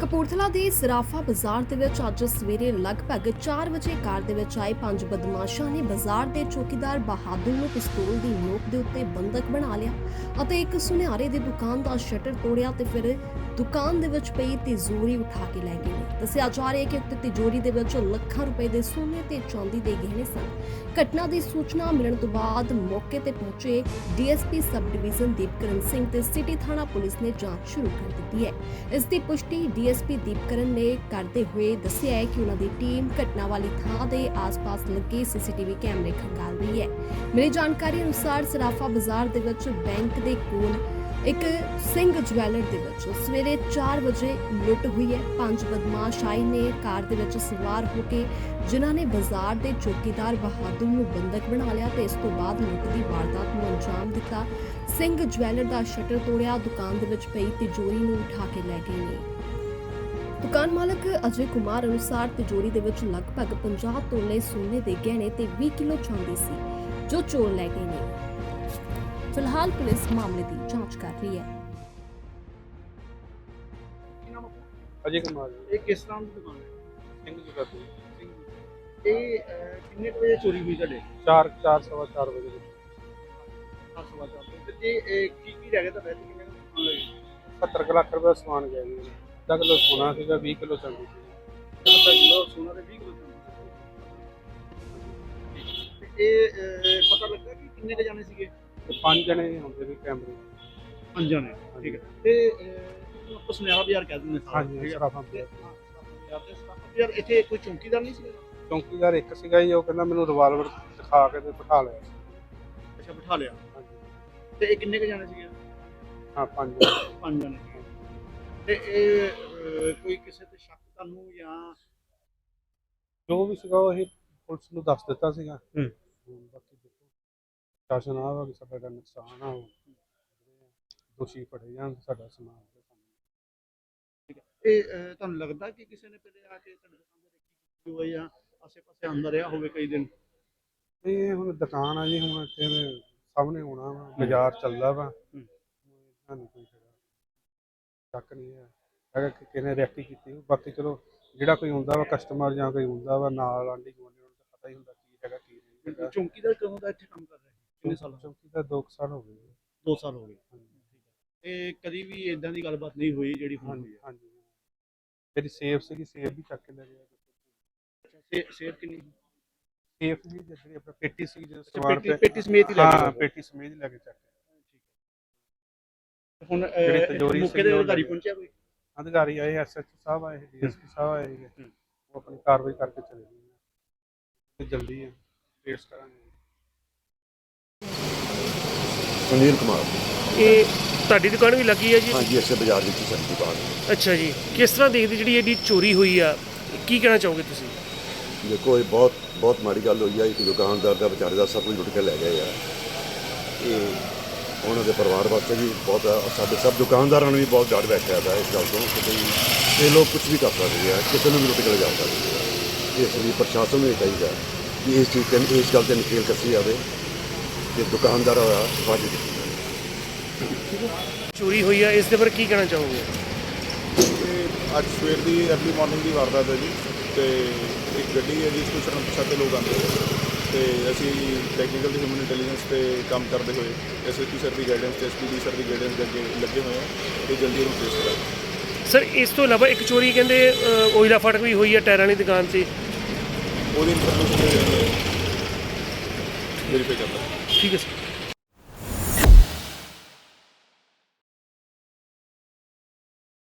ਕਪੂਰਥਲਾ ਦੇ ਸਰਾਫਾ ਬਾਜ਼ਾਰ ਦੇ ਵਿੱਚ ਅੱਜ ਸਵੇਰੇ ਲਗਭਗ 4 ਵਜੇ ਕਾਰ ਦੇ ਵਿੱਚ ਆਏ ਪੰਜ ਬਦਮਾਸ਼ਾਂ ਨੇ ਬਾਜ਼ਾਰ ਦੇ ਚੌਕੀਦਾਰ ਬਹਾਦਰ ਨੂੰ ਪਿਸਤੌਲ ਦੀ ਨੋਕ ਦੇ ਉੱਤੇ ਬੰਦਕ ਬਣਾ ਲਿਆ ਅਤੇ ਇੱਕ ਸੁਨਿਆਰੇ ਦੀ ਦੁਕਾਨ ਦਾ ਸ਼ਟਰ ਤੋੜਿਆ ਤੇ ਫਿਰ ਦੁਕਾਨ ਦੇ ਵਿੱਚ ਪਈ ਤਿਜੋਰੀ ਉਠਾ ਕੇ ਲੈ ਗਏ ਦੱਸਿਆ ਜਾ ਰਿਹਾ ਹੈ ਕਿ ਉਕਤ ਤਿਜੋਰੀ ਦੇ ਵਿੱਚ ਲੱਖਾਂ ਰੁਪਏ ਦੇ ਸੋਨੇ ਤੇ ਚਾਂਦੀ ਦੇ ਗਹਿਣੇ ਸਨ। ਘਟਨਾ ਦੀ ਸੂਚਨਾ ਮਿਲਣ ਤੋਂ ਬਾਅਦ ਮੌਕੇ ਤੇ ਪਹੁੰਚੇ DSP sub division Deepkaran Singh ਤੇ ਸਿਟੀ ਥਾਣਾ ਪੁਲਿਸ ਨੇ ਜਾਂਚ ਸ਼ੁਰੂ ਕਰ ਦਿੱਤੀ ਹੈ। ਇਸ ਦੀ ਪੁਸ਼ਟੀ ਡੀ ਡੀਐਸਪੀ ਦੀਪਕਰਨ ਨੇ ਕਰਦੇ ਹੋਏ ਦੱਸਿਆ ਹੈ ਕਿ ਉਹਨਾਂ ਦੀ ਟੀਮ ਘਟਨਾ ਵਾਲੀ ਥਾਂ ਦੇ ਆਸ-ਪਾਸ ਲੱਗੇ ਸੀਸੀਟੀਵੀ ਕੈਮਰੇ ਖੰਗਾਲ ਰਹੀ ਹੈ। ਮਿਲੀ ਜਾਣਕਾਰੀ ਅਨੁਸਾਰ ਸਰਾਫਾ ਬਾਜ਼ਾਰ ਦੇ ਵਿੱਚ ਬੈਂਕ ਦੇ ਕੋਲ ਇੱਕ ਸਿੰਘ ਜਵੈਲਰ ਦੇ ਵਿੱਚ ਸਵੇਰੇ 4 ਵਜੇ ਲੁੱਟ ਹੋਈ ਹੈ। ਪੰਜ ਬਦਮਾਸ਼ ਆਏ ਨੇ ਕਾਰ ਦੇ ਵਿੱਚ ਸਵਾਰ ਹੋ ਕੇ ਜਿਨ੍ਹਾਂ ਨੇ ਬਾਜ਼ਾਰ ਦੇ ਚੌਕੀਦਾਰ ਬਹਾਦਰ ਨੂੰ ਬੰਦਕ ਬਣਾ ਲਿਆ ਤੇ ਇਸ ਤੋਂ ਬਾਅਦ ਲੁੱਟ ਦੀ ਵਾਰਦਾਤ ਨੂੰ ਅੰਜਾਮ ਦਿੱਤਾ। ਸਿੰਘ ਜਵੈਲਰ ਦਾ ਸ਼ਟਰ ਤੋੜਿਆ, ਦੁਕਾਨ ਦੇ ਵਿੱਚ ਪਈ ਤਿਜੋਰੀ ਨੂੰ ਉਠਾ ਕੇ ਲੈ ਗਏ ਨੇ। ਦੁਕਾਨ ਮਾਲਕ ਅਜੇ ਕੁਮਾਰ ਅਨੁਸਾਰ ਤਿਜੋਰੀ ਦੇ ਵਿੱਚ ਲਗਭਗ 50 ਤੋਲੇ ਸੋਨੇ ਦੇ ਗਹਿਣੇ ਤੇ 20 ਕਿਲੋ ਚਾਂਦੀ ਸੀ ਜੋ ਚੋਰ ਲੈ ਗਏ ਨੇ। ਫਿਲਹਾਲ ਪੁਲਿਸ ਮਾਮਲੇ ਦੀ ਜਾਂਚ ਕਰ ਰਹੀ ਹੈ? ਅਜੇ ਕੁਮਾਰ। ਜੀ ਇਹ ਕਿਸ ਤਰ੍ਹਾਂ ਦੀ ਦੁਕਾਨ ਹੈ? ਸਿੰਘ ਜੀ ਕਰਦੀ ਸਿੰਘ ਜੀ। ਇਹ ਅਹ, ਕਿੰਨੇ ਕੁ ਵਜੇ ਚੋਰੀ ਹੋਈ ਤੁਹਾਡੇ? 4 4 ਸਵਾ 4 ਵਜੇ ਵਿੱਚ। 10 ਵਜੇ। ਤੇ ਇਹ ਇਹ ਕੀ ਕੀ ਰਹਿ ਗਿਆ ਤੁਹਾਡੇ? ਤੇ ਕਿੰਨੇ ਕੁ ਸਮਾਨ ਲੱਗੇ 70 ਕੁ ਲੱਖ ਰੁਪਏ ਦਾ ਸਮਾਨ ਗਿਆ ਜੀ ਅੱਧਾ ਕਿਲੋ ਸੋਨਾ ਸੀਗਾ 20 ਕਿਲੋ ਚਾਂਦੀ ਸੀ। ਅੱਧਾ ਕਿਲੋ ਸੋਨਾ ਤੇ 20 ਕਿਲੋ ਚਾਂਦੀ ਤੇ ਇਹ ਪਤਾ ਲੱਗਾ ਕਿ ਕਿੰਨੇ ਕ ਜਾਣੇ ਸੀਗੇ? ਪੰਜ ਜਣੇ ਹੁੰਦੇ ਵੀ ਕੈਮਰੇ ਪੰਜ ਜਾਣੇ ਠੀਕ ਹੈ। ਤੇ ਆਪਾਂ ਸੁਨਿਆਰਾ ਬਾਜ਼ਾਰ ਕਹਿ ਦਿੰਦੇ ਸਾਰਾ, ਹਾਂਜੀ ਹੈ? ਸਰਾਫਾਂ ਹਾਂ, ਬਾਜ਼ਾਰ ਇੱਥੇ ਕੋਈ ਚੌਂਕੀਦਾਰ ਨਹੀਂ ਸੀ ਚੌਂਕੀਦਾਰ ਇੱਕ ਸੀਗਾ ਜੀ ਉਹ ਕਹਿੰਦਾ ਮੈਨੂੰ ਰਿਵਾਲਵਰ ਦਿਖਾ ਕੇ ਤੇ ਬਿਠਾ ਲਿਆ। ਅੱਛਾ ਬਿਠਾ ਲਿਆ। ਹਾਂਜੀ। ਤੇ ਇਹ ਕਿੰਨੇ ਕ ਜਾਣੇ ਸੀਗੇ? ਹਾਂ ਪੰਜ ਜਣੇ। ਪੰਜ ਜਾਣੇ। ਤੇ ਇਹ ਅਹ, ਕੋਈ ਕਿਸੇ ਤੇ ਸ਼ੱਕ ਤੁਹਾਨੂੰ ਜਾਂ ਜੋ ਵੀ ਸੀਗਾ ਉਹ ਇਹ ਪੁਲਿਸ ਨੂੰ ਦੱਸ ਦਿੱਤਾ ਸੀਗਾ। ਹੂੰ। ਹੁਣ ਬਾਕੀ ਦੇਖੋ ਸ਼ਾਸਨ ਆ ਵਾ ਕਿ ਸਾਡਾ ਜਿਹੜਾ ਨੁਕਸਾਨ ਆ ਉਹ ਦੋਸ਼ੀ ਫੜੇ ਜਾਣ ਸਾਡਾ ਸਮਾਨ ਇਹ ਅਹ, ਤੁਹਾਨੂੰ ਲੱਗਦਾ ਕਿ ਕਿਸੇ ਨੇ ਪਹਿਲੇ ਆ ਕੇ ਤੁਹਾਡੇ ਦੇ ਰੱਖੀ ਹੋਈ ਜਾਂ ਆਸੇ-ਪਾਸੇ ਅੰਦਰ ਰਿਹਾ ਹੋਵੇ ਕਈ ਦਿਨ? ਇਹ ਹੁਣ ਦੁਕਾਨ ਆ ਜੀ ਹੁਣ ਇੱਥੇ ਦੇ ਸਾਹਮਣੇ ਹੋਣਾ ਵਾ ਬਾਜ਼ਾਰ ਚੱਲਦਾ ਵਾ। ਹੂੰ। ਸਾਨੂੰ ਕੋਈ ਸ਼ੱਕ ਨਹੀਂ ਹੈ। ਹੈਗਾ ਕਿ ਕਿਸੇ ਨੇ ਰੈਕੀ ਕੀਤੀ ਹੋਊ। ਬਾਕੀ ਚਲੋ ਜਿਹੜਾ ਕੋਈ ਹੁੰਦਾ ਵਾ ਕਸਟਮਰ ਜਾਂ ਕੋਈ ਹੁੰਦਾ ਵਾ ਨਾਲ ਆਂਢੀ ਗੁਆਂਢੀ ਨੂੰ ਤਾਂ ਪਤਾ ਹੀ ਹੁੰਦਾ ਕੀ ਹੈਗਾ ਕੀ ਨਹੀਂ ਹੈਗਾ। ਚੌਂਕੀਦਾਰ ਕਦੋਂ ਦਾ ਇੱਥੇ ਕੰਮ ਕਰ ਰਿਹਾ ਹੈ? ਕਿੰਨੇ ਸਾਲ ਚੌਂਕੀ ਦਾ 2 ਸਾਲ ਹੋ ਗਏ ਜੀ। 2 ਸਾਲ ਹੋ ਗਏ। ਤੇ ਕਦੀ ਵੀ ਇਦਾਂ ਦੀ ਗੱਲਬਾਤ ਨਹੀਂ ਹੋਈ ਜਿਹੜੀ ਹੁਣ ਹਾਂਜੀ ਹੈ? ਹਾਂਜੀ। ਜਿਹੜੀ ਸੇਫ ਸੀਗੀ ਸੇਫ ਵੀ ਚੱਕ ਕੇ ਲੈ ਗਿਆ। ਸੇ ਸੇਫ ਕਿੰਨੀ ਸੇਫ ਵੀ ਜਿਹੜੀ ਆਪਣਾ ਪੇਟੀ ਸੀ ਜਿਹੜਾ ਸਮਾਨ ਪੇਟੀ ਪੇਟੀ ਸਮੇਤ ਹੀ ਲੈ ਹਾਂ ਗਏ ਪੇਟੀ ਸਮੇਤ ਹੀ ਲੈ ਕੇ ਚੱਕ ਹੁਣ ਜਿਹੜੀ ਅਹ, ਤਿਜੋਰੀ ਮੌਕੇ ਸੀਗੀ ਦੇ ਉਹ ਅਧਿਕਾਰੀ। ਪਹੁੰਚਿਆ ਕੋਈ? ਅਧਿਕਾਰੀ ਆਏ ਐਸਐਚਓ ਸਾਹਿਬ ਆਏ ਡੀਐਸਪੀ ਸਾਹਿਬ ਆਏ ਹੈਗੇ। ਉਹ ਆਪਣੀ ਕਾਰਵਾਈ ਕਰਕੇ ਚਲੇ ਗਏ। ਤੇ ਜਲਦੀ ਹੈ ਟ੍ਰੇਸ ਕਰਾਂਗੇ। ਸੁਨੀਲ ਕੁਮਾਰ। ਇਹ ਤੁਹਾਡੀ ਦੁਕਾਨ ਵੀ ਲੱਗੀ ਹੈ ਜੀ? ਹਾਂਜੀ ਇਸੇ ਬਾਜ਼ਾਰ ਵਿੱਚ ਦੁਕਾਨ ਹੈ ਅੱਛਾ ਜੀ। ਕਿਸ ਤਰ੍ਹਾਂ ਦੇਖਦੇ ਜਿਹੜੀ ਇਹਦੀ ਚੋਰੀ ਹੋਈ ਆ? ਕੀ ਕਹਿਣਾ ਚਾਹੋਗੇ ਤੁਸੀਂ? ਦੇਖੋ ਇਹ ਬਹੁਤ ਬਹੁਤ ਮਾੜੀ ਗੱਲ ਹੋਈ ਹੈ ਇੱਕ ਦੁਕਾਨਦਾਰ ਦਾ ਵਿਚਾਰੇ ਦਾ ਸਭ ਕੁਝ ਲੁੱਟ ਕੇ ਲੈ ਗਏ ਆ। ਇਹ ਉਹਨਾਂ ਦੇ ਪਰਿਵਾਰ ਵਾਸਤੇ ਵੀ ਬਹੁਤ ਸਾਡੇ ਸਭ ਦੁਕਾਨਦਾਰਾਂ ਨੂੰ ਵੀ ਬਹੁਤ ਡਰ ਬੈਠਿਆ ਦਾ ਇਸ ਗੱਲ ਤੋਂ ਕਿ ਇਹ ਲੋਕ ਕੁਝ ਵੀ ਕਰ ਸਕਦੇ ਆ ਕਿਸੇ ਨੂੰ ਵੀ ਲੁੱਟ ਕੇ ਜਾ ਸਕਦੇ ਆ। ਇਸ ਲਈ ਪ੍ਰਸ਼ਾਸਨ ਨੂੰ ਇਹ ਚਾਹੀਦਾ ਕਿ ਇਸ ਚੀਜ਼ ਤੇ ਇਸ ਗੱਲ ਤੇ ਨਕੇਲ ਕੱਸੀ ਜਾਵੇ ਕਿ ਦੁਕਾਨਦਾਰ ਦਾ ਜਾਵੇ। ਚੋਰੀ ਹੋਈ ਆ ਇਸ ਦੇ ਬਾਰੇ ਕੀ ਕਹਿਣਾ ਚਾਹੋਗੇ? ਅੱਜ ਸਵੇਰ ਦੀ ਅਰਲੀ ਮਾਰਨਿੰਗ ਦੀ ਵਾਰਦਾਤ ਹੈ ਜੀ ਤੇ ਇੱਕ ਗੱਡੀ ਹੈ ਜਿਸ ਤੋਂ ਸ਼ਰਮ ਪਛਾਤੇ ਲੋਕ ਆਉਂਦੇ ਤੇ ਅਸੀਂ ਟੈਕਨੀਕਲ ਤੇ ਹਿਊਮਨ ਇੰਟੈਲੀਜੈਂਸ ਤੇ ਕੰਮ ਕਰਦੇ ਹੋਏ ਐਸਐਸਪੀ ਸਰ ਦੀ ਗਾਈਡੈਂਸ ਤੇ ਐਸਪੀਡੀ ਸਰ ਦੀ ਗਾਈਡੈਂਸ ਦੇ ਅੱਗੇ ਲੱਗੇ ਹੋਏ ਹਾਂ ਤੇ ਜਲਦੀ ਉਹਨੂੰ ਟ੍ਰੇਸ ਕਰਾਂਗੇ। ਸਰ ਇਸ ਤੋਂ ਇਲਾਵਾ ਇੱਕ ਚੋਰੀ ਕਹਿੰਦੇ ਅ, ਓਇਲਾ ਫਟਕ ਵੀ ਹੋਈ ਆ ਟਾਇਰਾਂ ਦੀ ਦੁਕਾਨ ਤੇ। ਉਹਦੀ ਇਨਫੋਰਮੇਸ਼ਨ ਵੈਰੀਫਾਈ ਕਰਦਾ। ਠੀਕ ਹੈ ਸਰ